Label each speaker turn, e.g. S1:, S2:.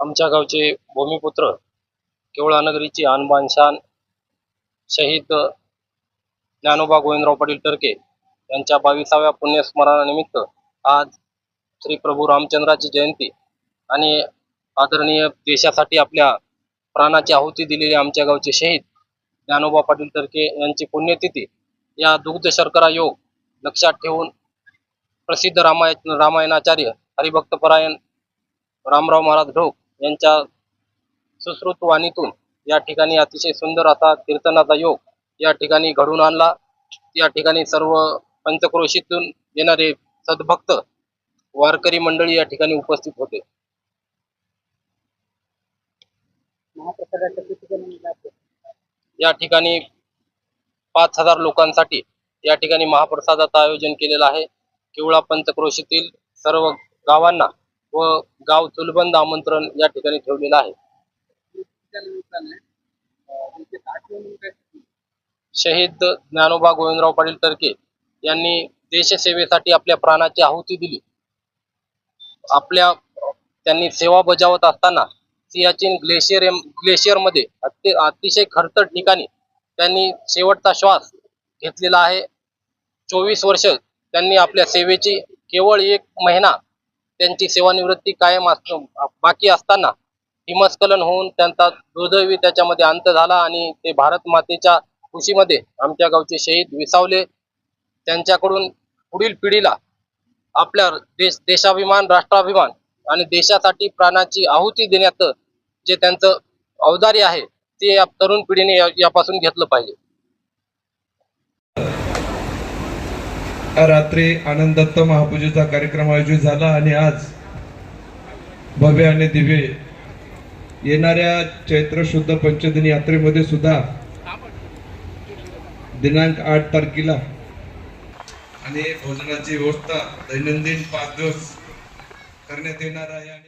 S1: आमच्या गावचे भूमिपुत्र केवळानगरीची नगरीची शान शहीद ज्ञानोबा गोविंदराव पाटील टर्के यांच्या बावीसाव्या पुण्यस्मरणानिमित्त आज श्री प्रभू रामचंद्राची जयंती आणि आदरणीय देशासाठी आपल्या प्राणाची आहुती दिलेले आमच्या गावचे शहीद ज्ञानोबा पाटील टर्के यांची पुण्यतिथी या दुग्ध शर्करा योग लक्षात ठेवून प्रसिद्ध रामाय रामायणाचार्य हरिभक्तपरायण रामराव महाराज ढोक यांच्या सुश्रुत वाणीतून या ठिकाणी अतिशय सुंदर असा कीर्तनाचा योग या ठिकाणी घडून आणला. या ठिकाणी सर्व पंचक्रोशीतून येणारे सद्भक्त वारकरी मंडळी या ठिकाणी उपस्थित होते. या ठिकाणी पाच हजार लोकांसाठी या ठिकाणी महाप्रसादाचं आयोजन केलेलं आहे. किवळा पंचक्रोशीतील सर्व गावांना व गाव चुलबंद आमंत्रण या ठिकाणी ठेवलेलं आहे. शहीद ज्ञानोबा गोविंदराव पाटील टर्के यांनी देशसेवेसाठी आपल्या प्राणाची आहुती दिली. आपल्या त्यांनी सेवा बजावत असताना सियाचीन ग्लेशियर ग्लेशियरमध्ये अति अतिशय खडतर ठिकाणी त्यांनी शेवटचा श्वास घेतलेला आहे. चोवीस वर्ष त्यांनी आपल्या सेवेची केवळ एक महिना त्यांची सेवानिवृत्ती कायम अस बाकी असताना हिमस्खलन होऊन त्यांचा दुर्दैवी त्याच्यामध्ये अंत झाला आणि ते भारत मातेच्या खुशीमध्ये आमच्या गावचे शहीद विसावले. त्यांच्याकडून पुढील पिढीला आपल्या देश देशाभिमान राष्ट्राभिमान आणि देशासाठी प्राणाची आहुती देण्याचं जे त्यांचं औदार्य आहे ते या तरुण पिढीने या- यापासून घेतलं पाहिजे.
S2: रात्री आनंद दत्त महापूजेचा कार्यक्रम आयोजित झाला आणि आज भव्य आणि दिव्य येणाऱ्या चैत्र शुद्ध पंचदिनी यात्रेमध्ये सुद्धा दिनांक आठ तारखेला आणि भोजनाची व्यवस्था दैनंदिन पाच दिवस करण्यात येणार आहे. आणि